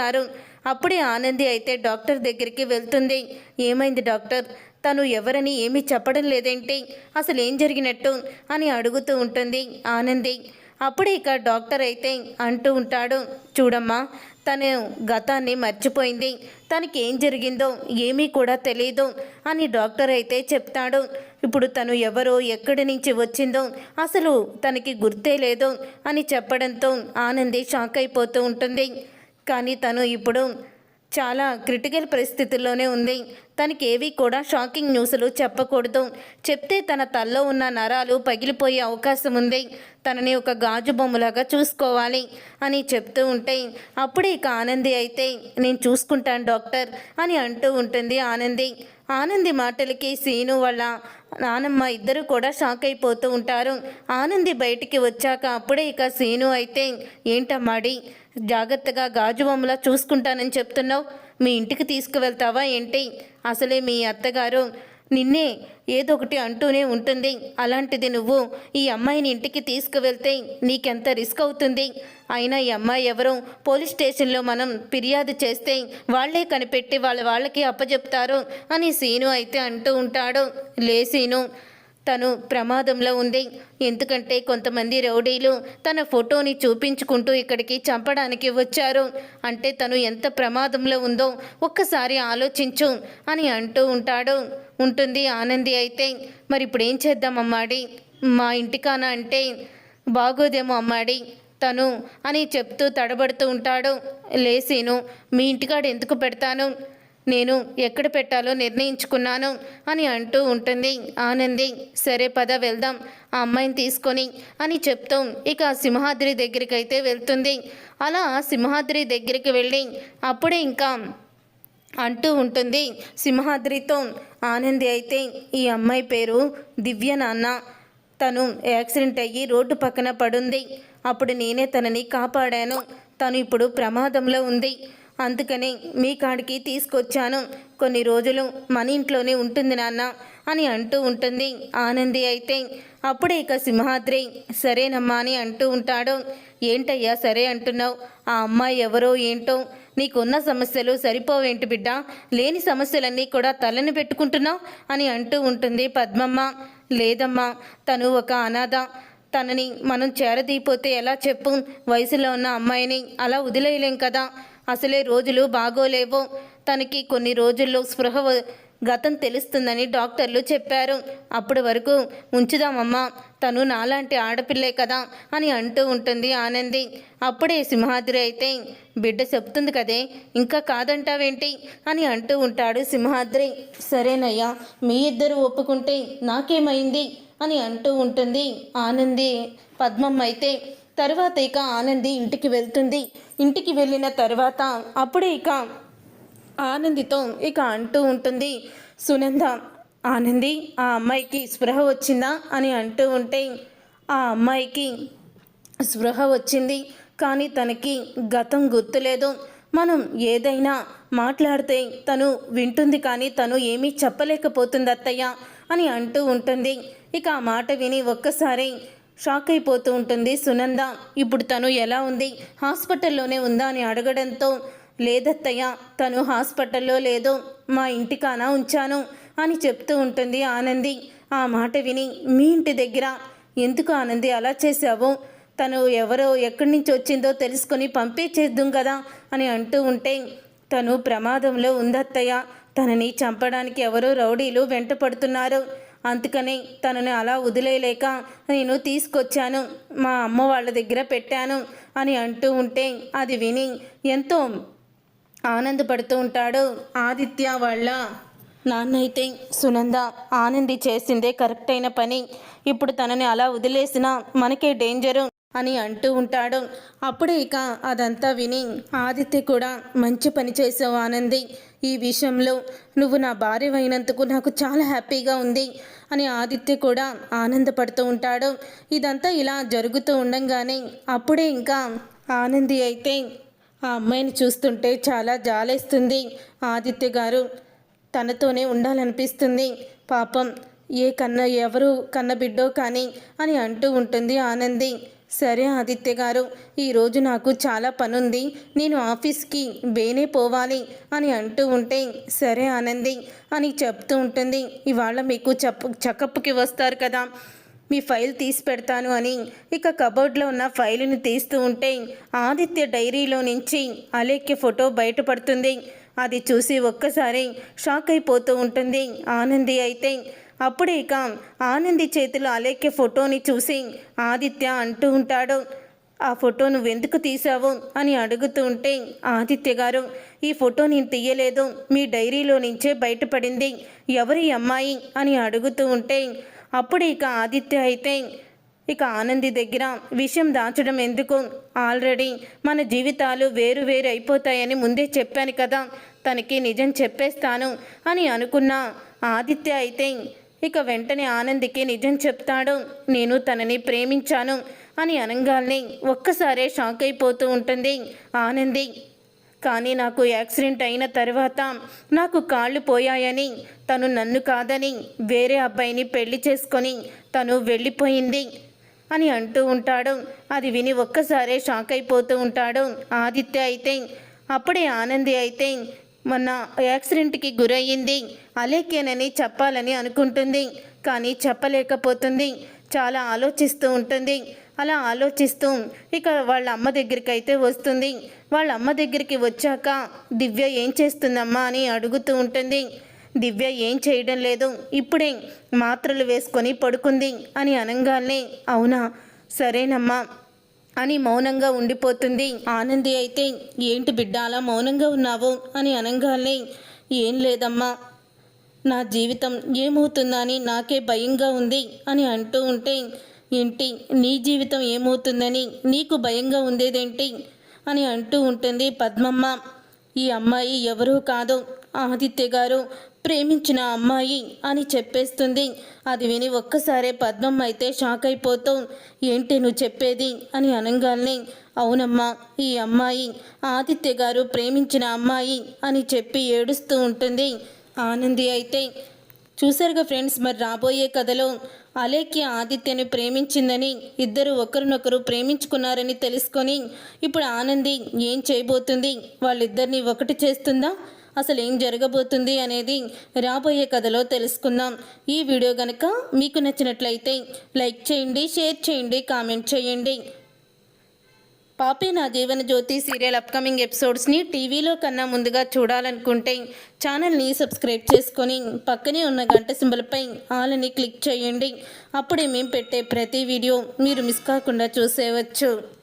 అంటారు అప్పుడే ఆనంది అయితే డాక్టర్ దగ్గరికి వెళ్తుంది. ఏమైంది డాక్టర్? తను ఎవరని ఏమీ చెప్పడం లేదేంటి? అసలు ఏం జరిగినట్టు? అని అడుగుతూ ఉంటుంది ఆనంది. అప్పుడే ఇక డాక్టర్ అయితే అంటూ ఉంటాడు చూడమ్మా తను గతాన్ని మర్చిపోయింది. తనకి ఏం జరిగిందో ఏమీ కూడా తెలియదు అని డాక్టర్ అయితే చెప్తాడు. ఇప్పుడు తను ఎవరో ఎక్కడి నుంచి వచ్చిందో అసలు తనకి గుర్తే లేదు అని చెప్పడంతో ఆనంది షాక్ అయిపోతూ ఉంటుంది. కానీ తను ఇప్పుడు చాలా క్రిటికల్ పరిస్థితుల్లోనే ఉంది. తనకి కూడా షాకింగ్ న్యూస్లు చెప్పకూడదు. చెప్తే తన తల్లో ఉన్న నరాలు పగిలిపోయే అవకాశం ఉంది. తనని ఒక గాజు బొమ్మలాగా చూసుకోవాలి అని చెప్తూ ఉంటే అప్పుడే ఇక ఆనంది అయితే నేను చూసుకుంటాను డాక్టర్ అని అంటూ ఉంటుంది ఆనంది. ఆనంది మాటలకి సీను వాళ్ళ నానమ్మ ఇద్దరు కూడా షాక్ అయిపోతూ ఉంటారు. ఆనంది బయటికి వచ్చాక అప్పుడే ఇక సీను అయితే ఏంటమ్మాడి జాగ్రత్తగా గాజు బొమ్మలా చూసుకుంటానని చెప్తున్నావు. మీ ఇంటికి తీసుకువెళ్తావా ఏంటి? అసలే మీ అత్తగారు నిన్నే ఏదో ఒకటి అంటూనే ఉంటుంది. అలాంటిది నువ్వు ఈ అమ్మాయిని ఇంటికి తీసుకువెళ్తే నీకెంత రిస్క్ అవుతుంది? అయినా ఈ అమ్మాయి ఎవరో పోలీస్ స్టేషన్లో మనం ఫిర్యాదు చేస్తే వాళ్ళే కనిపెట్టి వాళ్ళ వాళ్ళకి అప్పచెప్తారు అని సీను అయితే అంటూ ఉంటాడు. లే సీను తను ప్రమాదంలో ఉంది. ఎందుకంటే కొంతమంది రౌడీలు తన ఫోటోని చూపించుకుంటూ ఇక్కడికి చంపడానికి వచ్చారు. అంటే తను ఎంత ప్రమాదంలో ఉందో ఒక్కసారి ఆలోచించు అని అంటూ ఉంటాడు. ఉంటుంది ఆనంది అయితే. మరి ఇప్పుడు ఏం చేద్దాం అమ్మాడి? మా ఇంటికాన అంటే? బాగోదేమో అమ్మాడి. తను అని చెప్తూ తడబడుతూ ఉంటాడు. లేసీను మీ ఇంటికాడ ఎందుకు పెడతాను? నేను ఎక్కడ పెట్టాలో నిర్ణయించుకున్నాను అని అంటూ ఉంటుంది. ఆనంది సరే పద వెళ్దాం ఆ అమ్మాయిని తీసుకొని అని చెప్తూ. ఇక సింహాద్రి దగ్గరికి అయితే వెళ్తుంది. అలా సింహాద్రి దగ్గరికి వెళ్ళి అప్పుడే ఇంకా అంటూ ఉంటుంది సింహాద్రితో ఆనంది అయితే ఈ అమ్మాయి పేరు దివ్య నాన్న. తను యాక్సిడెంట్ అయ్యి రోడ్డు పక్కన పడుంది. అప్పుడు నేనే తనని కాపాడాను. తను ఇప్పుడు ప్రమాదంలో ఉంది. అందుకని మీ కాడికి తీసుకొచ్చాను. కొన్ని రోజులు మన ఇంట్లోనే ఉంటుంది నాన్న అని అంటూ ఉంటుంది. ఆనంది అయితే అప్పుడే ఇక సింహాద్రి సరేనమ్మా అని అంటూ ఉంటాడు. ఏంటయ్యా సరే అంటున్నావు. ఆ అమ్మాయి ఎవరో ఏంటో? నీకున్న సమస్యలు సరిపోవేంటి బిడ్డ? లేని సమస్యలన్నీ కూడా తలని పెట్టుకుంటున్నావు? అని అంటూ ఉంటుంది పద్మమ్మ. లేదమ్మా తను ఒక అనాథ. తనని మనం చేరదీపోతే ఎలా చెప్పు? వయసులో ఉన్న అమ్మాయిని అలా వదిలేయలేం కదా? అసలే రోజులు బాగోలేవు. తనకి కొన్ని రోజుల్లో స్పృహ గతం తెలుస్తుందని డాక్టర్లు చెప్పారు. అప్పటి వరకు ఉంచుదామమ్మా తను నాలాంటి ఆడపిల్లే కదా అని అంటూ ఉంటుంది ఆనంది. అప్పుడే సింహాద్రి అయితే బిడ్డ చెప్తుంది కదే ఇంకా కాదంటావేంటి? అని అంటూ ఉంటాడు సింహాద్రి. సరేనయ్యా మీ ఇద్దరు ఒప్పుకుంటే నాకేమైంది? అని అంటూ ఉంటుంది. ఆనంది పద్మమ్మ అయితే తర్వాత ఇక ఆనంది ఇంటికి వెళ్తుంది. ఇంటికి వెళ్ళిన తర్వాత అప్పుడే ఇక ఆనందితో ఇక అంటూ ఉంటుంది సునంద ఆనంది ఆ అమ్మాయికి స్పృహ వచ్చిందా? అని అంటూ ఉంటే ఆ అమ్మాయికి స్పృహ వచ్చింది. కానీ తనకి గతం గుర్తులేదు. మనం ఏదైనా మాట్లాడితే తను వింటుంది కానీ తను ఏమీ చెప్పలేకపోతుంది అత్తయ్య అని అంటూ ఉంటుంది. ఇక ఆ మాట విని ఒక్కసారి షాక్ అయిపోతూ ఉంటుంది సునంద. ఇప్పుడు తను ఎలా ఉంది? హాస్పిటల్లోనే ఉందా అని అడగడంతో లేదత్తయ్య తను హాస్పిటల్లో లేదు మా ఇంటికాన ఉంచాను అని చెప్తూ ఉంటుంది ఆనంది. ఆ మాట విని మీ ఇంటి దగ్గర ఎందుకు ఆనంది అలా చేశావు? తను ఎవరో ఎక్కడి నుంచి వచ్చిందో తెలుసుకొని పంపించేద్దాం కదా అని అంటూ ఉంటే తను ప్రమాదంలో ఉందత్తయ్య. తనని చంపడానికి ఎవరో రౌడీలు వెంట పడుతున్నారు అందుకని తనని అలా వదిలేయలేక నేను తీసుకొచ్చాను మా అమ్మ వాళ్ళ దగ్గర పెట్టాను అని అంటూ ఉంటే అది విని ఎంతో ఆనందపడుతూ ఉంటాడు ఆదిత్య వాళ్ళ. నాన్నైతే సునంద ఆనంది చేసిందే కరెక్ట్ అయిన పని. ఇప్పుడు తనని అలా వదిలేసినా మనకే డేంజరు అని అంటూ ఉంటాడు. అప్పుడే ఇక అదంతా విని ఆదిత్య కూడా మంచి పని చేసావు ఆనంది. ఈ విషయంలో నువ్వు నా భార్య అయినందుకు నాకు చాలా హ్యాపీగా ఉంది అని ఆదిత్య కూడా ఆనందపడుతూ ఉంటాడు. ఇదంతా ఇలా జరుగుతూ ఉండంగానే అప్పుడే ఇంకా ఆనంది అయితే ఆ అమ్మాయిని చూస్తుంటే చాలా జాలేస్తుంది. ఆదిత్య గారు తనతోనే ఉండాలనిపిస్తుంది. పాపం ఏ కన్న ఎవరు కన్న బిడ్డో కానీ అని అంటూ ఉంటుంది ఆనంది. సరే ఆదిత్య గారు ఈరోజు నాకు చాలా పనుంది. నేను ఆఫీస్కి బేనే పోవాలి అని అంటూ ఉంటే సరే ఆనంది అని చెప్తూ ఉంటుంది. ఇవాళ మీకు చెప్పు చెకప్కి వస్తారు కదా. మీ ఫైల్ తీసి పెడతాను అని. ఇక కబోర్డ్లో ఉన్న ఫైల్ని తీస్తూ ఉంటే ఆదిత్య డైరీలో నుంచి అలేఖ్య ఫోటో బయటపడుతుంది. అది చూసి ఒక్కసారి షాక్ అయిపోతూ ఉంటుంది. ఆనంది అయితే అప్పుడే ఇక ఆనంది చేతిలో అలేఖ్య ఫోటోని చూసి ఆదిత్య అంటూ ఉంటాడు ఆ ఫోటో నువ్వెందుకు తీసావు అని అడుగుతూ ఉంటే ఆదిత్య గారు ఈ ఫోటో నేను తీయలేదు మీ డైరీలో నుంచే బయటపడింది ఎవరి అమ్మాయి? అని అడుగుతూ ఉంటే అప్పుడు ఇక ఆదిత్య అయితే ఇక ఆనంది దగ్గర విషయం దాచడం ఎందుకు? ఆల్రెడీ మన జీవితాలు వేరు వేరు అయిపోతాయని ముందే చెప్పాను కదా తనకి నిజం చెప్పేస్తాను అని అనుకున్న ఆదిత్య అయితే ఇక వెంటనే ఆనందికి నిజం చెప్తాడు. నేను తనని ప్రేమించాను అని అనగాల్ని ఒక్కసారే షాక్ అయిపోతూ ఉంటుంది ఆనంది. కానీ నాకు యాక్సిడెంట్ అయిన తర్వాత నాకు కాళ్ళు పోయాయని తను నన్ను కాదని వేరే అబ్బాయిని పెళ్ళి చేసుకొని తను వెళ్ళిపోయింది అని అంటూ ఉంటాడు. అది విని ఒక్కసారే షాక్ అయిపోతూ ఉంటాడు ఆదిత్య అయితే. అప్పుడే ఆనంది అయితే మొన్న యాక్సిడెంట్కి గురయ్యింది. అలేఖ్యనని చెప్పాలని అనుకుంటుంది. కానీ చెప్పలేకపోతుంది. చాలా ఆలోచిస్తూ ఉంటుంది. అలా ఆలోచిస్తూ ఇక వాళ్ళ అమ్మ దగ్గరికి అయితే వస్తుంది. వాళ్ళ అమ్మ దగ్గరికి వచ్చాక దివ్య ఏం చేస్తుందమ్మా అని అడుగుతూ ఉంటుంది. దివ్య ఏం చేయడం లేదు. ఇప్పుడే మాత్రలు వేసుకొని పడుకుంది అని అనగానే అవునా? సరేనమ్మా. అని మౌనంగా ఉండిపోతుంది. ఆనంది అయితే ఏంటి బిడ్డ అలా మౌనంగా ఉన్నావు? అని అనగానే ఏం లేదమ్మా. నా జీవితం ఏమవుతుందని నాకే భయంగా ఉంది అని అంటూ ఉంటే ఏంటి నీ జీవితం ఏమవుతుందని నీకు భయంగా ఉండేదేంటి? అని అంటూ ఉంటుంది పద్మమ్మ. ఈ అమ్మాయి ఎవరూ కాదు ఆదిత్య గారు ప్రేమించిన అమ్మాయి అని చెప్పేస్తుంది. అది విని ఒక్కసారే పద్మం అయితే షాక్ అయిపోతాం ఏంటి నువ్వు చెప్పేది? అని అనగానే అవునమ్మా ఈ అమ్మాయి ఆదిత్య గారు ప్రేమించిన అమ్మాయి అని చెప్పి ఏడుస్తూ ఉంటుంది. ఆనంది అయితే చూసారుగా ఫ్రెండ్స్ మరి రాబోయే కథలో అలేఖ్య ఆదిత్యని ప్రేమించిందని ఇద్దరు ఒకరినొకరు ప్రేమించుకున్నారని తెలుసుకొని ఇప్పుడు ఆనంది ఏం చేయబోతుంది? వాళ్ళిద్దరిని ఒకటి చేస్తుందా? అసలు ఏం జరగబోతుంది అనేది రాబోయే కథలో తెలుసుకుందాం. ఈ వీడియో కనుక మీకు నచ్చినట్లయితే లైక్ చేయండి షేర్ చేయండి కామెంట్ చేయండి. పాపే నా జీవన జ్యోతి సీరియల్ అప్కమింగ్ ఎపిసోడ్స్ని టీవీలో కన్నా ముందుగా చూడాలనుకుంటే ఛానల్ని సబ్స్క్రైబ్ చేసుకొని పక్కనే ఉన్న గంట సింబల్పై ఆల్ని క్లిక్ చేయండి. అప్పుడే మేము పెట్టే ప్రతి వీడియో మీరు మిస్ కాకుండా చూసేవచ్చు.